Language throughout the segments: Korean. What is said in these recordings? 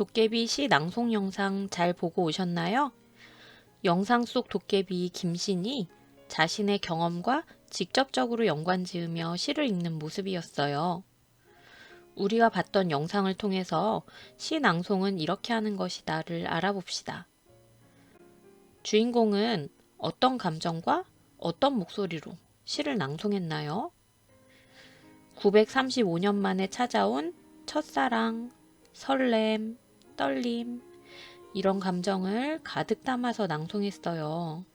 도깨비 시 낭송 영상 잘 보고 오셨나요? 영상 속 도깨비 김신이 자신의 경험과 직접적으로 연관 지으며 시를 읽는 모습이었어요. 우리가 봤던 영상을 통해서 시 낭송은 이렇게 하는 것이다를 알아봅시다. 주인공은 어떤 감정과 어떤 목소리로 시를 낭송했나요? 935년 만에 찾아온 첫사랑, 설렘, 떨림, 이런 감정을 가득 담아서 낭송했어요.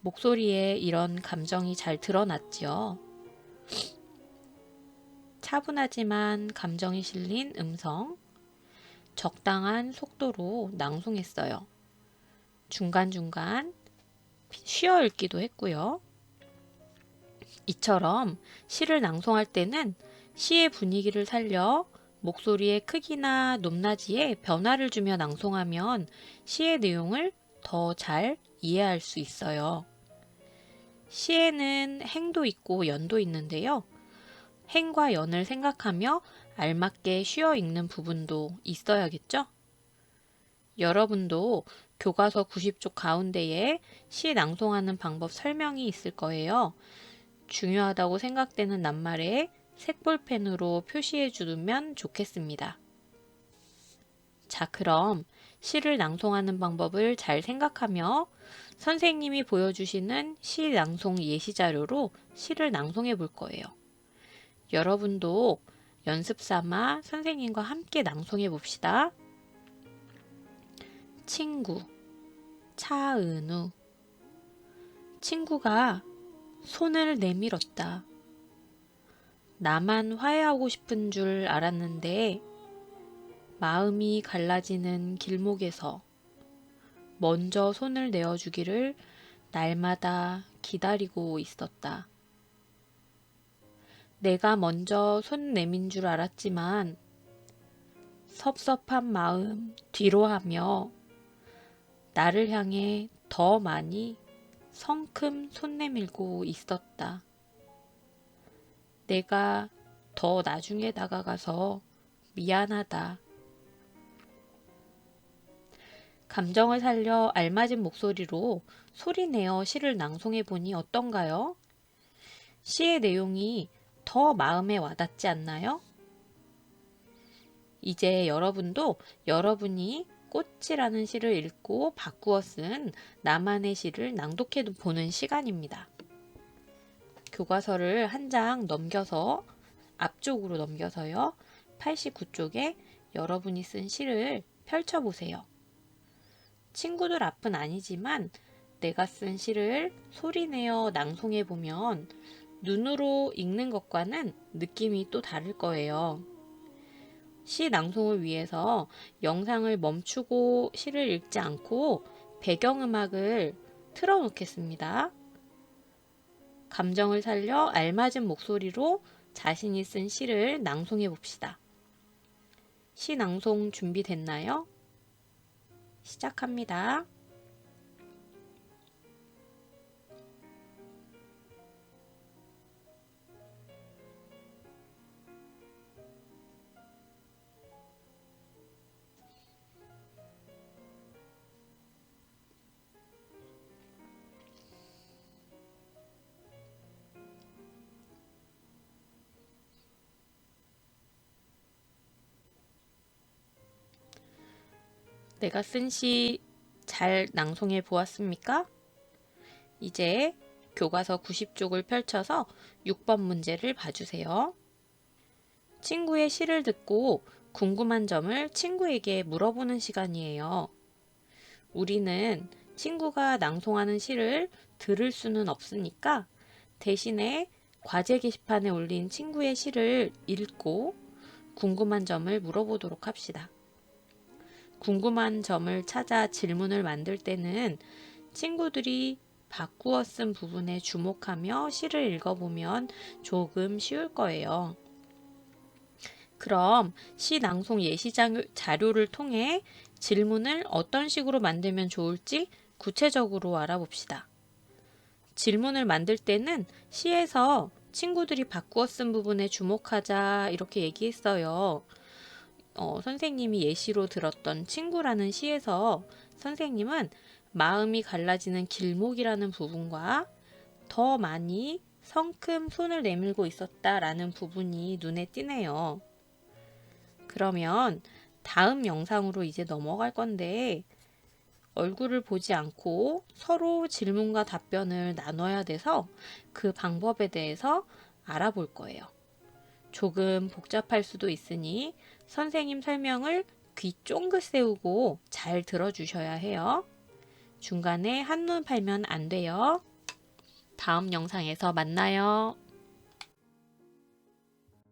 목소리에 이런 감정이 잘 드러났지요. 차분하지만 감정이 실린 음성, 적당한 속도로 낭송했어요. 중간중간 쉬어 읽기도 했고요. 이처럼 시를 낭송할 때는 시의 분위기를 살려 목소리의 크기나 높낮이에 변화를 주며 낭송하면 시의 내용을 더 잘 이해할 수 있어요. 시에는 행도 있고 연도 있는데요. 행과 연을 생각하며 알맞게 쉬어 읽는 부분도 있어야겠죠? 여러분도 교과서 90쪽 가운데에 시 낭송하는 방법 설명이 있을 거예요. 중요하다고 생각되는 낱말에 색볼펜으로 표시해 주면 좋겠습니다. 자, 그럼 시를 낭송하는 방법을 잘 생각하며 선생님이 보여주시는 시 낭송 예시 자료로 시를 낭송해 볼 거예요. 여러분도 연습 삼아 선생님과 함께 낭송해 봅시다. 친구, 차은우. 친구가 손을 내밀었다. 나만 화해하고 싶은 줄 알았는데 마음이 갈라지는 길목에서 먼저 손을 내어주기를 날마다 기다리고 있었다. 내가 먼저 손 내민 줄 알았지만 섭섭한 마음 뒤로 하며 나를 향해 더 많이 성큼 손 내밀고 있었다. 내가 더 나중에 다가가서 미안하다. 감정을 살려 알맞은 목소리로 소리내어 시를 낭송해 보니 어떤가요? 시의 내용이 더 마음에 와닿지 않나요? 이제 여러분도 여러분이 꽃이라는 시를 읽고 바꾸어 쓴 나만의 시를 낭독해 보는 시간입니다. 교과서를 한 장 넘겨서 앞쪽으로 넘겨서요. 89쪽에 여러분이 쓴 시를 펼쳐보세요. 친구들 앞은 아니지만 내가 쓴 시를 소리내어 낭송해 보면 눈으로 읽는 것과는 느낌이 또 다를 거예요. 시 낭송을 위해서 영상을 멈추고 시를 읽지 않고 배경음악을 틀어놓겠습니다. 감정을 살려 알맞은 목소리로 자신이 쓴 시를 낭송해 봅시다. 시 낭송 준비됐나요? 시작합니다. 내가 쓴 시 잘 낭송해 보았습니까? 이제 교과서 90쪽을 펼쳐서 6번 문제를 봐주세요. 친구의 시를 듣고 궁금한 점을 친구에게 물어보는 시간이에요. 우리는 친구가 낭송하는 시를 들을 수는 없으니까 대신에 과제 게시판에 올린 친구의 시를 읽고 궁금한 점을 물어보도록 합시다. 궁금한 점을 찾아 질문을 만들 때는 친구들이 바꾸어 쓴 부분에 주목하며 시를 읽어보면 조금 쉬울 거예요. 그럼 시 낭송 예시 자료를 통해 질문을 어떤 식으로 만들면 좋을지 구체적으로 알아봅시다. 질문을 만들 때는 시에서 친구들이 바꾸어 쓴 부분에 주목하자 이렇게 얘기했어요. 어, 선생님이 예시로 들었던 친구라는 시에서 선생님은 마음이 갈라지는 길목이라는 부분과 더 많이 성큼 손을 내밀고 있었다라는 부분이 눈에 띄네요. 그러면 다음 영상으로 이제 넘어갈 건데 얼굴을 보지 않고 서로 질문과 답변을 나눠야 돼서 그 방법에 대해서 알아볼 거예요. 조금 복잡할 수도 있으니 선생님 설명을 귀 쫑긋 세우고 잘 들어주셔야 해요. 중간에 한눈 팔면 안 돼요. 다음 영상에서 만나요.